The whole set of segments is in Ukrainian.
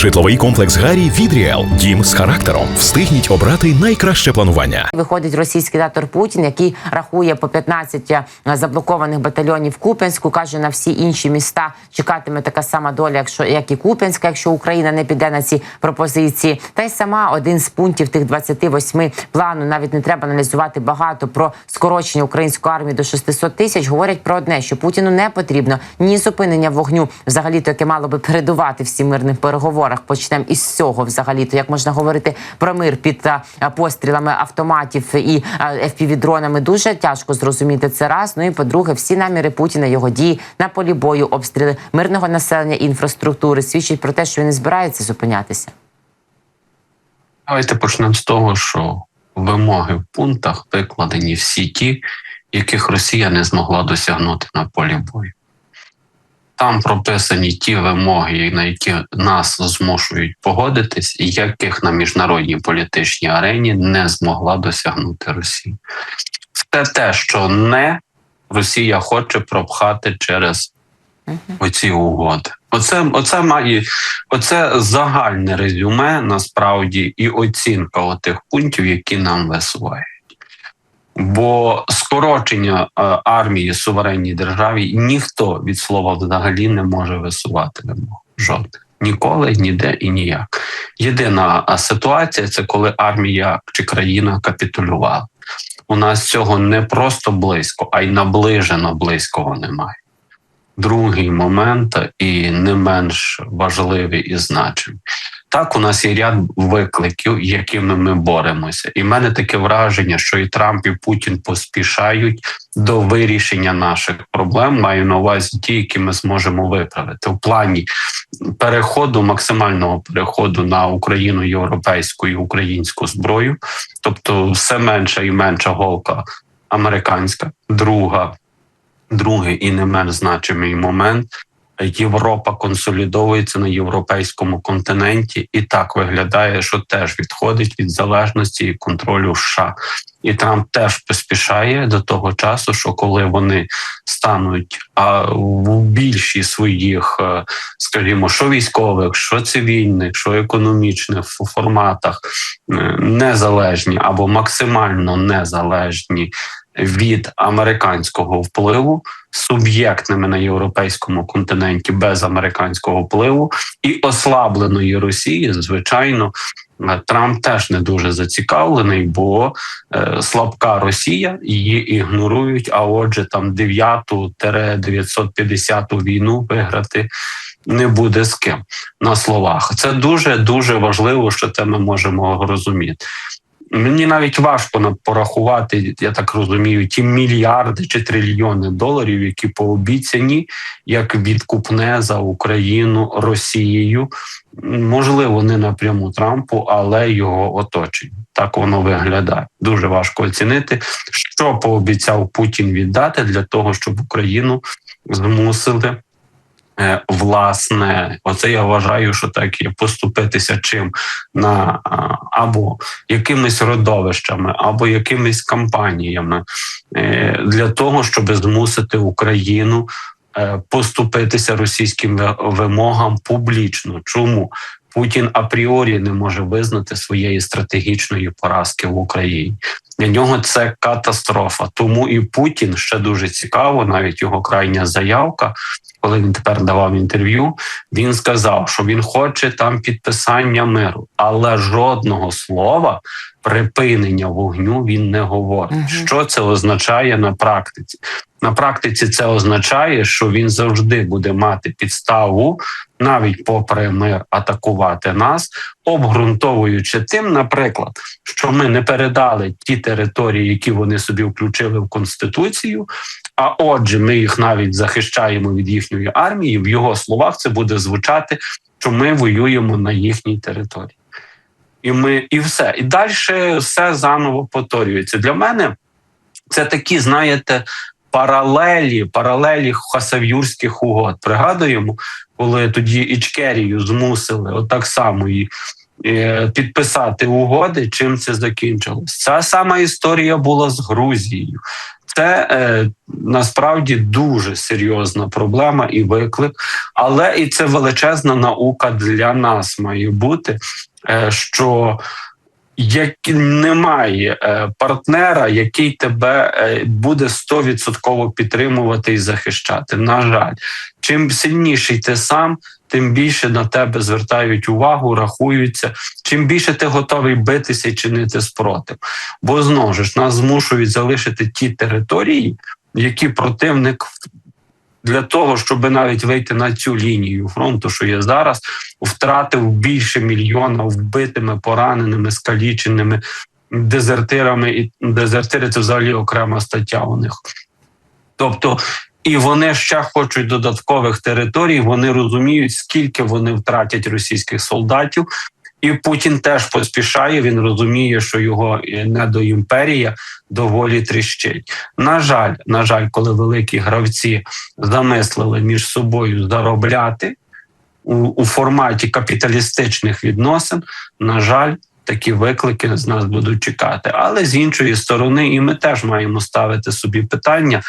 Житловий комплекс Гарі від Ріел. Дім з характером. Встигніть обрати найкраще планування. Виходить російський диктатор Путін, який рахує по 15 заблокованих батальйонів в Куп'янську. каже на всі інші міста чекатиме така сама доля, якщо як і Куп'янська, якщо Україна не піде на ці пропозиції. Та й сама один з пунктів тих 28 плану. Навіть не треба аналізувати багато про скорочення української армії до 600 тисяч. Говорять про одне, що Путіну не потрібно ні зупинення вогню, взагалі то яке мало би передувати всім мирним переговорах. Почнемо із цього, взагалі, то як можна говорити про мир під пострілами автоматів і FPV-дронами, дуже тяжко зрозуміти це раз. Ну і по-друге, всі наміри Путіна, його дії на полі бою, обстріли мирного населення і інфраструктури свідчать про те, що він не збирається зупинятися. Давайте почнемо з того, що вимоги в пунктах викладені всі ті, яких Росія не змогла досягнути на полі бою. Там прописані ті вимоги, на які нас змушують погодитись, і яких на міжнародній політичній арені не змогла досягнути Росія. Все те, що не Росія хоче пропхати через оці угоди. Оце, оце має оце загальне резюме насправді і оцінка отих пунктів, які нам висувають. Бо скорочення е, армії суверенній державі ніхто від слова взагалі не може висувати. Жодних. Ніколи, ніде і ніяк. Єдина е, ситуація це коли армія чи країна капітулювала. У нас цього не просто близько, а й наближено близького немає. Другий момент і не менш важливий і значимий. Так, у нас є ряд викликів, якими ми боремося, і в мене таке враження, що і Трамп, і Путін поспішають до вирішення наших проблем. Маю на увазі ті, які ми зможемо виправити в плані переходу, максимального переходу на Україну європейську і українську зброю, тобто все менша і менша голка американська, друга, другий і не менш значимий момент. Європа консолідовується на європейському континенті, і так виглядає, що теж відходить від залежності і контролю США. І Трамп теж поспішає до того часу, що коли вони стануть а в більші своїх, е, скажімо, що військових, що цивільних, що економічних форматах е, незалежні або максимально незалежні від американського впливу, суб'єктними на європейському континенті без американського впливу і ослабленої Росії, звичайно, Трамп теж не дуже зацікавлений, бо е, слабка Росія її ігнорують. А отже, там 9-950 війну виграти. Не буде з ким на словах. Це дуже дуже важливо, що це ми можемо розуміти. Мені навіть важко порахувати, я так розумію, ті мільярди чи трильйони доларів, які пообіцяні як відкупне за Україну Росією. Можливо, не напряму Трампу, але його оточенню. Так воно виглядає. Дуже важко оцінити, що пообіцяв Путін віддати для того, щоб Україну змусили. Е, власне, оце я вважаю, що так є поступитися чим на або якимись родовищами, або якимись кампаніями е, для того, щоб змусити Україну е, поступитися російським вимогам публічно. Чому? Путін апріорі не може визнати своєї стратегічної поразки в Україні. Для нього це катастрофа. Тому і Путін ще дуже цікаво, навіть його крайня заявка, коли він тепер давав інтерв'ю. Він сказав, що він хоче там підписання миру, але жодного слова припинення вогню він не говорить. Угу. Що це означає на практиці? На практиці це означає, що він завжди буде мати підставу, навіть попри мир, атакувати нас, обґрунтовуючи тим, наприклад, що ми не передали ті території, які вони собі включили в конституцію. А отже, ми їх навіть захищаємо від їхньої армії. В його словах це буде звучати, що ми воюємо на їхній території. І ми і все. І далі все заново повторюється. Для мене це такі, знаєте, паралелі, паралелі хасав'юрських угод. Пригадуємо, коли тоді Ічкерію змусили отак само і підписати угоди, чим це закінчилось. Ця сама історія була з Грузією. Це е, насправді дуже серйозна проблема і виклик, але і це величезна наука для нас має бути, е, що як немає е, партнера, який тебе е, буде 100% підтримувати і захищати. На жаль, чим сильніший ти сам, тим більше на тебе звертають увагу, рахуються. Чим більше ти готовий битися і чинити спротив. Бо знову ж нас змушують залишити ті території, які противник для того, щоб навіть вийти на цю лінію фронту, що є зараз, втратив більше мільйона вбитими, пораненими, скаліченими дезертирами. І дезертири це взагалі окрема стаття у них. Тобто, і вони ще хочуть додаткових територій. Вони розуміють, скільки вони втратять російських солдатів. І Путін теж поспішає. Він розуміє, що його е, недоімперія доволі тріщить. На жаль, на жаль, коли великі гравці замислили між собою заробляти у, у форматі капіталістичних відносин, на жаль. Такі виклики з нас будуть чекати, але з іншої сторони, і ми теж маємо ставити собі питання,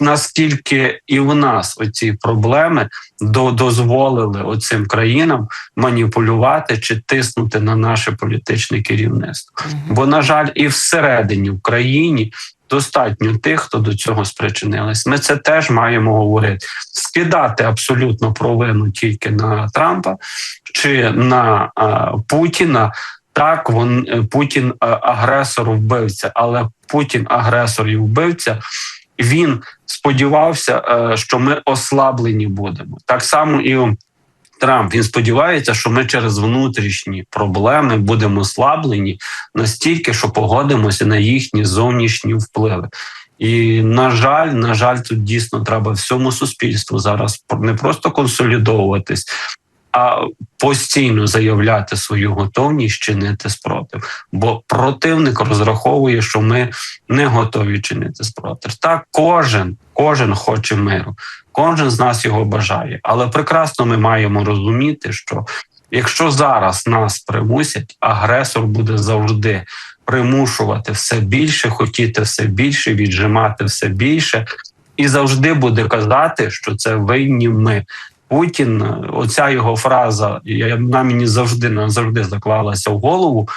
наскільки і в нас оці проблеми до, дозволили оцим країнам маніпулювати чи тиснути на наше політичне керівництво. Бо, на жаль, і всередині в країні достатньо тих, хто до цього спричинились. Ми це теж маємо говорити. Скидати абсолютно провину тільки на Трампа чи на а, Путіна. Так, він е, Путін агресор вбивця, але Путін агресор і вбивця. Він сподівався, е, що ми ослаблені будемо. Так само і Трамп він сподівається, що ми через внутрішні проблеми будемо ослаблені настільки, що погодимося на їхні зовнішні впливи. І на жаль, на жаль, тут дійсно треба всьому суспільству зараз не просто консолідовуватись, а постійно заявляти свою готовність чинити спротив. Бо противник розраховує, що ми не готові чинити спротив. Так, кожен, кожен хоче миру, кожен з нас його бажає. Але прекрасно ми маємо розуміти, що якщо зараз нас примусять, агресор буде завжди примушувати все більше, хотіти все більше, віджимати все більше, і завжди буде казати, що це винні ми. Путін, оця його фраза, я на мені завжди назавжди заклалася в голову,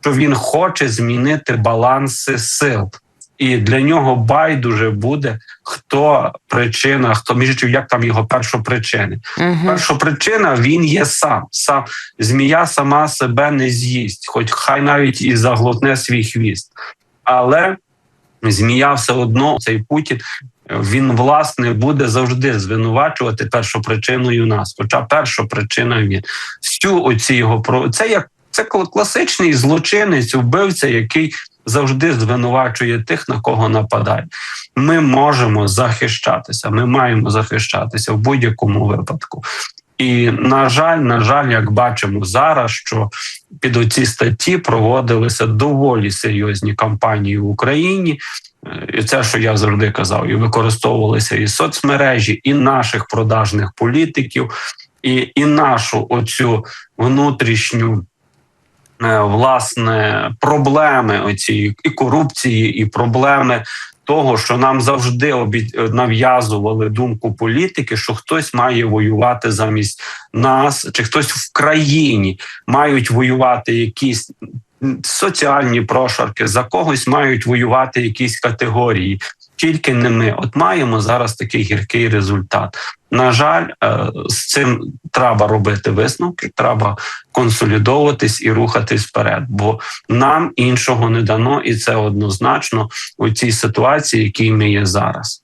що він хоче змінити баланси сил. І для нього байдуже буде хто причина, хто між як там його першопричини. Угу. Першопричина він є сам. Сам змія сама себе не з'їсть, хоч хай навіть і заглотне свій хвіст. Але змія все одно цей Путін він власне буде завжди звинувачувати першопричиною нас. Хоча першопричина він всю оці його про це як це класичний злочинець, вбивця, який завжди звинувачує тих, на кого нападає. Ми можемо захищатися, ми маємо захищатися в будь-якому випадку. І на жаль, на жаль, як бачимо зараз, що під оці статті проводилися доволі серйозні кампанії в Україні. І це, що я завжди казав, і використовувалися і соцмережі, і наших продажних політиків, і і нашу оцю внутрішню е, власне проблеми оці і корупції, і проблеми. Того, що нам завжди обід... нав'язували думку політики, що хтось має воювати замість нас, чи хтось в країні мають воювати якісь соціальні прошарки, за когось мають воювати якісь категорії, тільки не ми. От маємо зараз такий гіркий результат. На жаль, з цим треба робити висновки, треба консолідовуватись і рухатись вперед, бо нам іншого не дано, і це однозначно у цій ситуації, якій ми є зараз.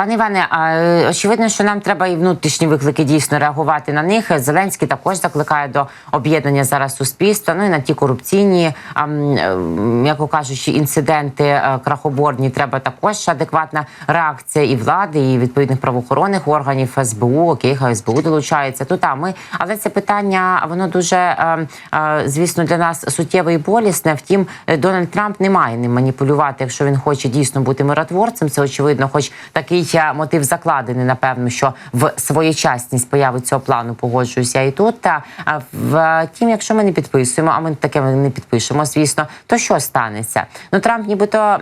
Пане Іване, а очевидно, що нам треба і внутрішні виклики дійсно реагувати на них. Зеленський також закликає до об'єднання зараз суспільства. Ну і на ті корупційні, м'яко кажучи, інциденти крахоборні. Треба також адекватна реакція і влади, і відповідних правоохоронних органів СБУ, хай СБУ долучається. Тут а ми, але це питання воно дуже звісно для нас суттєве і болісне. Втім, Дональд Трамп не має ним маніпулювати, якщо він хоче дійсно бути миротворцем. Це очевидно, хоч такий. Е, мотив закладений, напевно, що в своєчасність появи цього плану погоджуюся і тут. Та а втім, якщо ми не підписуємо, а ми таке не підпишемо, звісно, то що станеться? Ну Трамп, нібито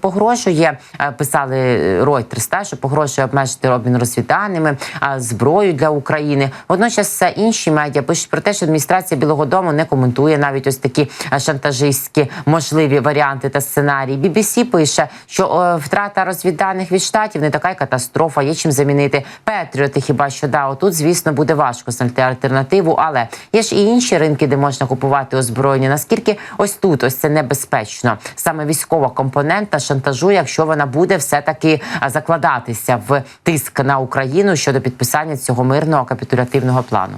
погрожує, е, писали Reuters, та що погрожує обмежити обмін розвідданими, а, зброю для України. Водночас інші медіа пишуть про те, що адміністрація Білого Дому не коментує навіть ось такі е, шантажистські можливі варіанти та сценарії. BBC пише, що е, втрата розвідданих від штатів не така й катастрофа. Є чим замінити Петріоти. Хіба що да, отут, звісно, буде важко знайти альтернативу, але є ж і інші ринки, де можна купувати озброєння. Наскільки ось тут ось це небезпечно, саме військова компонента шантажу, якщо вона буде все таки закладатися в тиск на Україну щодо підписання цього мирного капітулятивного плану.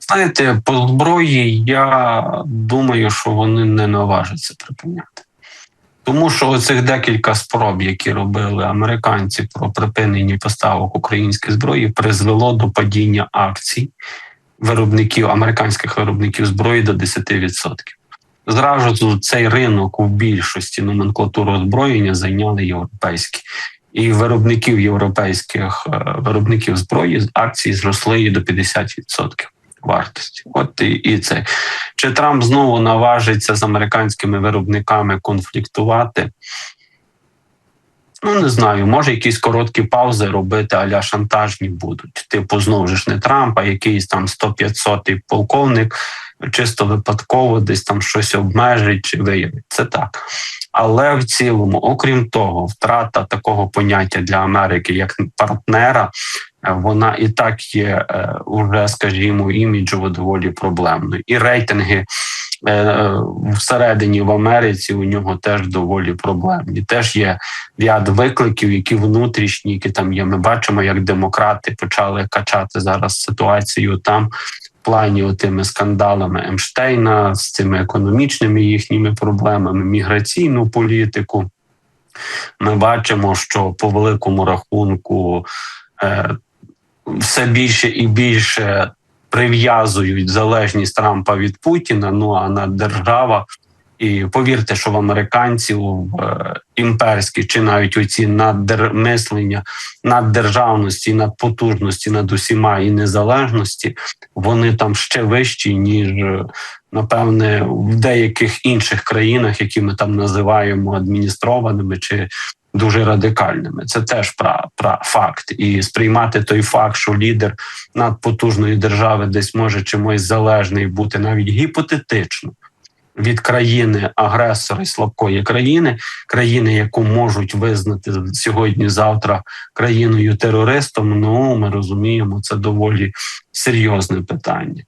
Знаєте, по зброї я думаю, що вони не наважаться припиняти. Тому що оцих декілька спроб, які робили американці про припинення поставок української зброї, призвело до падіння акцій виробників американських виробників зброї до 10%. Зразу цей ринок у більшості номенклатури озброєння зайняли європейські. І виробників європейських е, виробників зброї акції зросли до 50% вартості. От і, і це. Чи Трамп знову наважиться з американськими виробниками конфліктувати? Ну, не знаю, може якісь короткі паузи робити, аля шантажні будуть. Типу, знову ж не Трамп, а якийсь там 100-500 полковник чисто випадково десь там щось обмежить чи виявить. Це так. Але в цілому, окрім того, втрата такого поняття для Америки як партнера, вона і так є е, уже, скажімо, іміджово доволі проблемною. І рейтинги е, е, всередині в Америці у нього теж доволі проблемні. Теж є ряд викликів, які внутрішні, які там є. Ми бачимо, як демократи почали качати зараз ситуацію там. в Плані отими скандалами Емштейна з цими економічними їхніми проблемами, міграційну політику. Ми бачимо, що по великому рахунку е, все більше і більше прив'язують залежність Трампа від Путіна. Ну а на держава. І повірте, що в американців е, імперські чи навіть оці наддер... мислення наддержавності, надпотужності над усіма і незалежності, вони там ще вищі, ніж е, напевне в деяких інших країнах, які ми там називаємо адміністрованими чи дуже радикальними. Це теж пра, пра факт. І сприймати той факт, що лідер надпотужної держави десь може чимось залежний бути навіть гіпотетично. Від країни агресора і слабкої країни, країни, яку можуть визнати сьогодні-завтра країною терористом. Ну ми розуміємо, це доволі серйозне питання.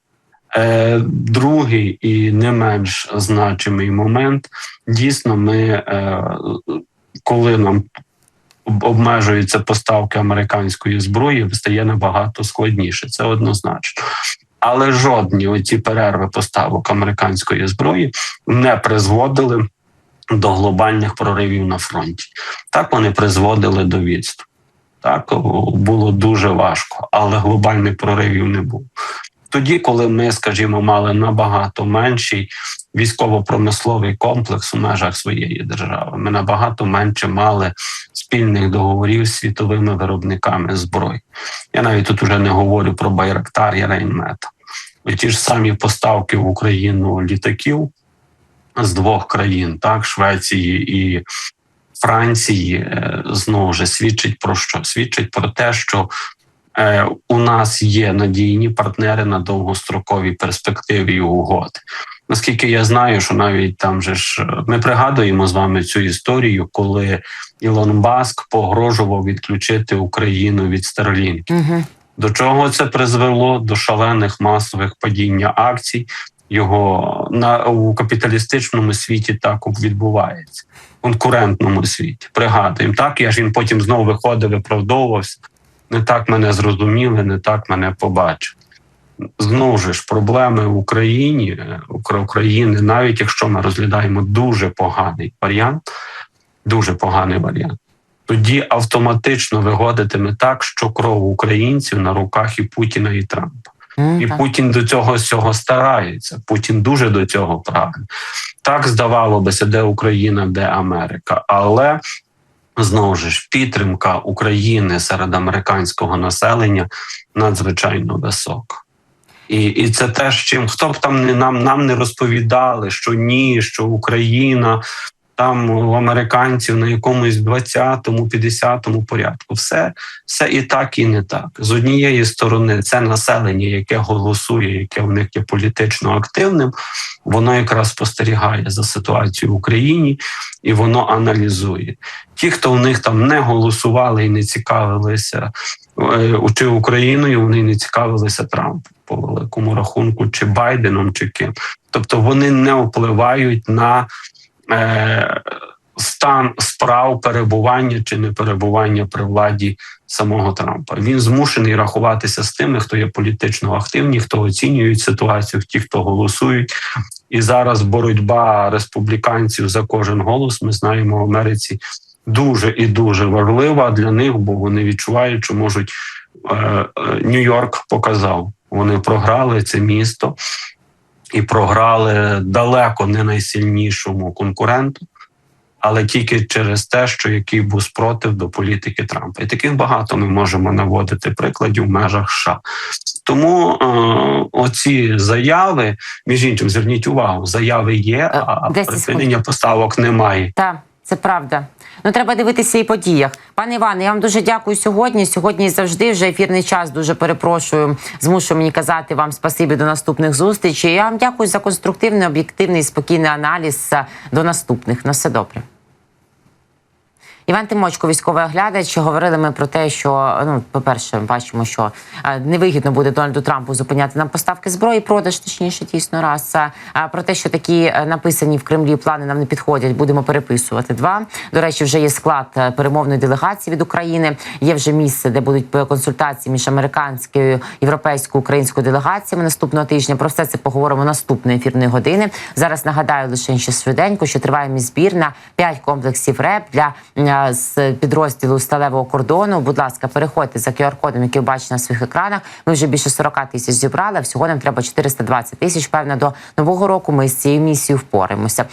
Е, Другий і не менш значимий момент дійсно, ми е, коли нам обмежуються поставки американської зброї, стає набагато складніше. Це однозначно. Але жодні оці перерви поставок американської зброї не призводили до глобальних проривів на фронті. Так вони призводили до відступу. Так було дуже важко, але глобальних проривів не було. Тоді, коли ми, скажімо, мали набагато менший військово-промисловий комплекс у межах своєї держави, ми набагато менше мали спільних договорів з світовими виробниками зброї. Я навіть тут уже не говорю про Байрактар і Рейнмета. Ті ж самі поставки в Україну літаків з двох країн, так Швеції і Франції, е, знову ж свідчить про що? Свідчить про те, що у нас є надійні партнери на довгостроковій перспективі угоди. Наскільки я знаю, що навіть там же ж ми пригадуємо з вами цю історію, коли Ілон Маск погрожував відключити Україну від Starlink. Угу. До чого це призвело? До шалених масових падіння акцій. Його на у капіталістичному світі так відбувається, конкурентному світі. Пригадуємо, так я ж він потім знову виходив, виправдовувався. Не так мене зрозуміли, не так мене побачили. Знову ж проблеми в Україні е, України, навіть якщо ми розглядаємо дуже поганий варіант, дуже поганий варіант тоді автоматично виходитиме так, що кров українців на руках і Путіна, і Трампа. І Путін до цього всього старається. Путін дуже до цього прагне. Так здавалося, де Україна, де Америка. Але знову ж підтримка України серед американського населення надзвичайно висока. І, і це теж чим хто б там не нам нам не розповідали, що ні, що Україна там у американців на якомусь 20-му, 50-му порядку. Все, все і так, і не так. З однієї сторони, це населення, яке голосує, яке в них є політично активним, воно якраз спостерігає за ситуацією в Україні і воно аналізує. Ті, хто в них там не голосували і не цікавилися е, чи Україною, вони не цікавилися Трампом по великому рахунку, чи Байденом, чи ким. Тобто вони не впливають на стан справ перебування чи не перебування при владі самого Трампа. Він змушений рахуватися з тими, хто є політично активні, хто оцінюють ситуацію, ті, хто голосують. І зараз боротьба республіканців за кожен голос. Ми знаємо в Америці дуже і дуже важлива для них, бо вони відчувають, що можуть е, е, Нью-Йорк показав. Вони програли це місто і програли далеко не найсильнішому конкуренту, але тільки через те, що який був спротив до політики Трампа. І таких багато ми можемо наводити прикладів в межах США. Тому е, оці заяви, між іншим, зверніть увагу, заяви є, Е, а 10 припинення поставок немає. Так, це правда. Ну треба дивитися і по діях. Пане Іване, я вам дуже дякую сьогодні. Сьогодні завжди вже ефірний час. Дуже перепрошую. Змушу мені казати вам спасибі до наступних зустрічей. Я вам дякую за конструктивний, об'єктивний спокійний аналіз. Е, До наступних. На все добре. Іван Тимочко, військовий оглядач, говорили ми про те, що ну, по-перше, бачимо, що е, невигідно буде Дональду Трампу зупиняти нам поставки зброї, продаж точніше, дійсно раз. А про те, що такі е, написані в Кремлі плани нам не підходять, будемо переписувати. Два до речі, вже є склад е, перемовної делегації від України. Є вже місце, де будуть консультації між американською, європейською українською делегаціями наступного тижня. Про все це поговоримо наступної ефірної години. Зараз нагадаю лише ще швиденько, що триває мій збір на 5 комплексів РЕП для з підрозділу сталевого кордону. Будь ласка, переходьте за QR-кодом, який бачите на своїх екранах. Ми вже більше 40 тисяч зібрали. Всього нам треба 420 тисяч. Певно, до нового року ми з цією місією впораємося.